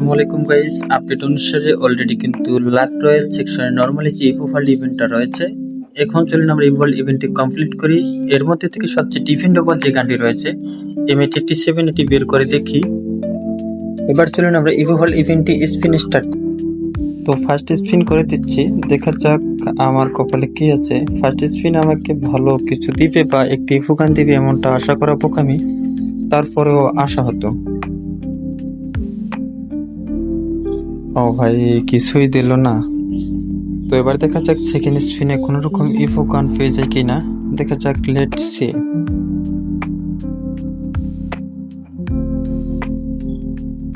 আসসালামাইকুম guys update অনুসারে already কিন্তু লাক রয়্যাল সেকশনে নর্মালি যে ইভোভাল্ড ইভেন্টটা রয়েছে, এখন চলুন আমরা ইভোভাল্ড ইভেন্টটি কমপ্লিট করি। এর মধ্যে থেকে সবচেয়ে ডিফেন্ডেবল যে গানটি রয়েছে এম এইটি সেভেন এটি বের করে দেখি। এবার চলুন আমরা ইভোভাল্ড ইভেন্টটি স্পিন স্টার্ট তো ফার্স্ট স্পিন করে দিচ্ছি, দেখা যাক আমার কপালে কি আছে। ফার্স্ট স্পিন আমাকে ভালো কিছু দিবে বা একটি ইভোগান দিবে এমনটা আশা করা বোকামি। তারপরেও আশা হতো। ও ভাই, কিছুই দিল না। তো এবার দেখা যাক সেকেন্ড স্পিনে কোনো রকম ইফো গান পেয়ে যায় কিনা। দেখা যাক লেট সি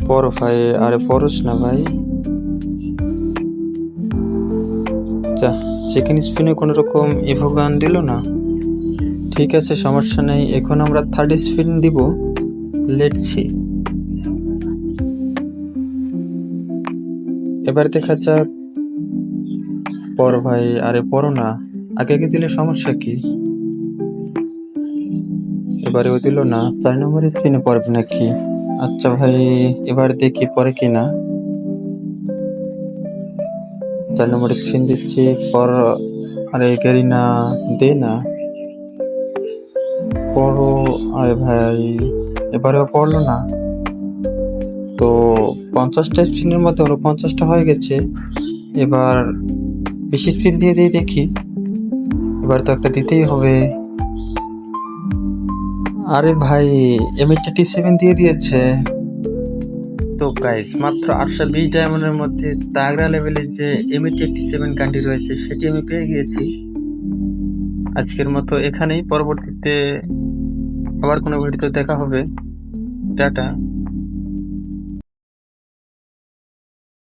পর ভাই, আরে পরস না ভাই। যা সেকেন্ড স্পিনে কোনো রকম ইভো গান দিল না। ঠিক আছে, সমস্যা নেই। এখন আমরা থার্ড স্পিন দিব। লেট এবার দেখা যাক পর ভাই, আরে পড়ো না। আগে আগে দিলে সমস্যা কি? এবারেও দিল না। চার নম্বর স্পিনে পড়বে নাকি? আচ্ছা ভাই এবার দেখি পরে কি না? চার নম্বর স্পিন দিচ্ছি পর, আরে গেরি না, দে না। পড়ো আরে ভাই এবারেও পড়ল না। তো পঞ্চাশটা স্পিনের মধ্যে হলো পঞ্চাশটা হয়ে গেছে। এবার বেশি স্পিন দিয়ে দিয়ে দেখি। এবার তো একটা দিতেই হবে। আরে ভাই এমএটি টি সেভেন দিয়ে দিয়েছে। তো গাইস মাত্র আটশো বিশ ডায়মন্ডের মধ্যে তাগরা লেভেলের যে এমএটি টি সেভেন গানটি রয়েছে, সেটি আমি পেয়ে গিয়েছি। আজকের মতো এখানেই, পরবর্তীতে আবার কোনো ভিডিওতে দেখা হবে। টাটা।